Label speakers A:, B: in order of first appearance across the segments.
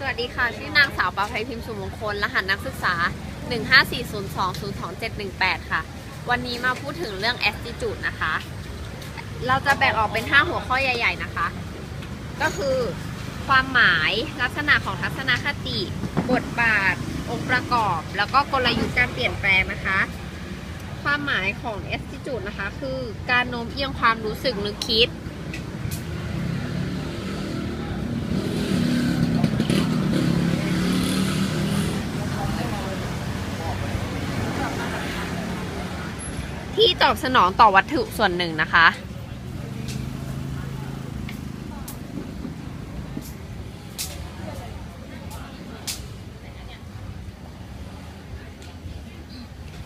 A: สวัสดีค่ะ ชื่อนางสาวประภัยพิมพ์สุมงคล รหัสนักศึกษา 15402022718 ค่ะ วันนี้มาพูดถึงเรื่อง attitude นะคะ เราจะแบ่งออกเป็น 5 หัวข้อใหญ่ ๆ นะคะ ก็คือความหมายลักษณะของทัศนคติ บทบาท องค์ประกอบ แล้วก็กลยุทธ์การเปลี่ยนแปลงนะคะ ความหมายของ attitude นะคะ คือการโน้มเอียงความรู้สึกนึกคิด ที่ตอบสนองต่อวัตถุส่วนหนึ่งนะคะ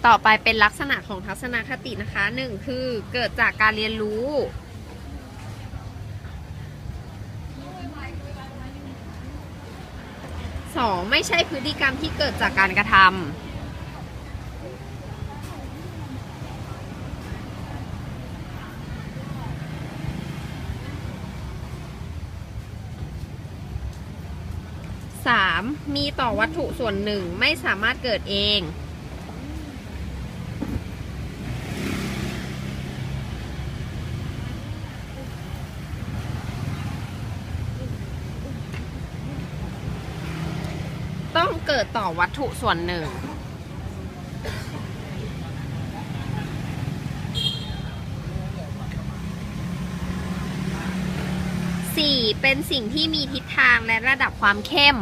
A: ต่อไปเป็นลักษณะของทัศนคตินะคะหนึ่งคือเกิดจากการเรียนรู้สองไม่ใช่พฤติกรรมที่เกิดจากการกระทำ 3. มีต่อวัตถุส่วนหนึ่งไม่สามารถเกิดเอง ต้องเกิดต่อวัตถุส่วนหนึ่ง สี่เป็นสิ่งที่มีทิศทางและระดับความเข้ม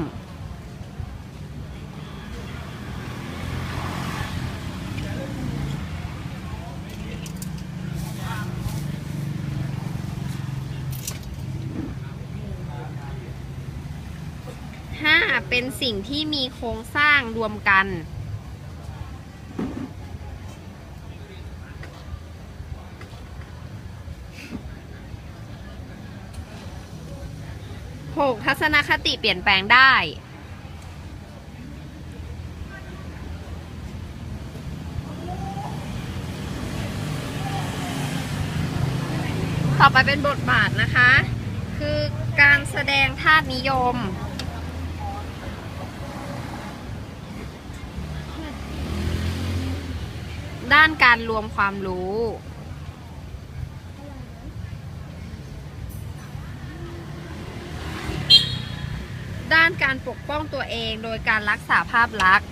A: ห้าเป็นสิ่งที่มีโครงสร้างรวมกัน หกทัศนคติเปลี่ยนแปลงได้ ต่อไปเป็นบทบาทนะคะ คือการแสดงธาตุนิยมด้านการรวมความรู้ ด้าน การปกป้องตัวเองโดยการรักษาภาพลักษณ์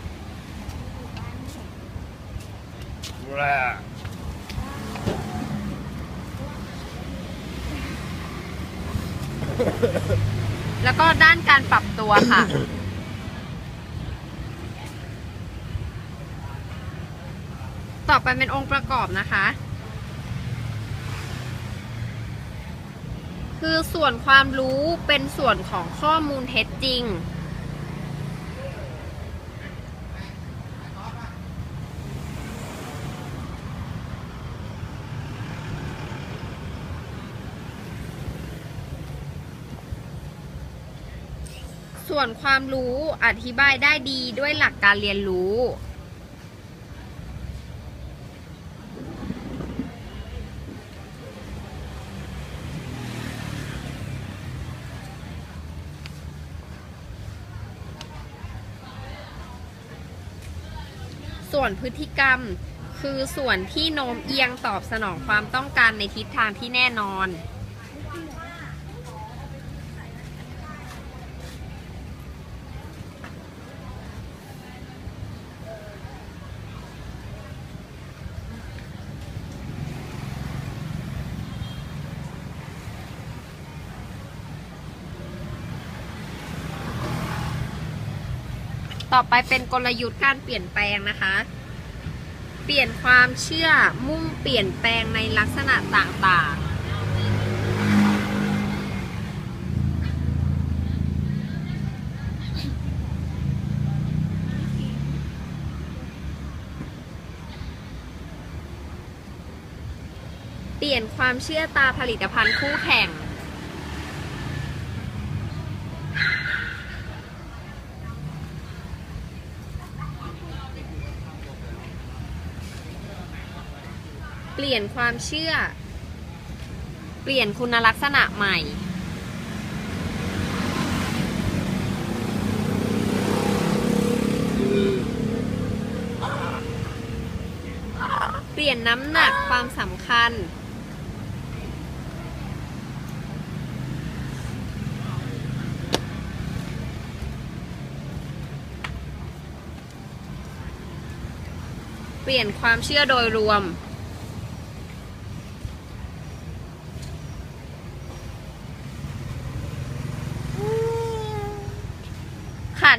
A: แล้วก็ด้านการปรับตัวค่ะ ต่อไปเป็นองค์ประกอบนะคะ คือส่วนความรู้เป็นส่วนของข้อมูลเท็จจริง ส่วนความรู้อธิบายได้ดีด้วยหลักการเรียนรู้ ส่วนพฤติกรรมคือส่วนที่โน้มเอียงตอบสนองความต้องการในทิศทางที่แน่นอน ต่อไปเป็นกลยุทธ์การเปลี่ยนแปลงนะคะ เปลี่ยนความเชื่อมุ่งเปลี่ยนแปลงในลักษณะต่างๆเปลี่ยนความเชื่อตาผลิตภัณฑ์คู่แข่ง เปลี่ยนความเชื่อ เปลี่ยนคุณลักษณะใหม่เปลี่ยนน้ำหนักความสำคัญ เปลี่ยนความเชื่อโดยรวม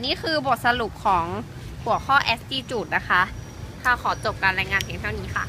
A: นี่คือบทสรุปของหัวข้อ attitude นะคะ ค่ะขอจบการรายงานเพียงเท่านี้ค่ะ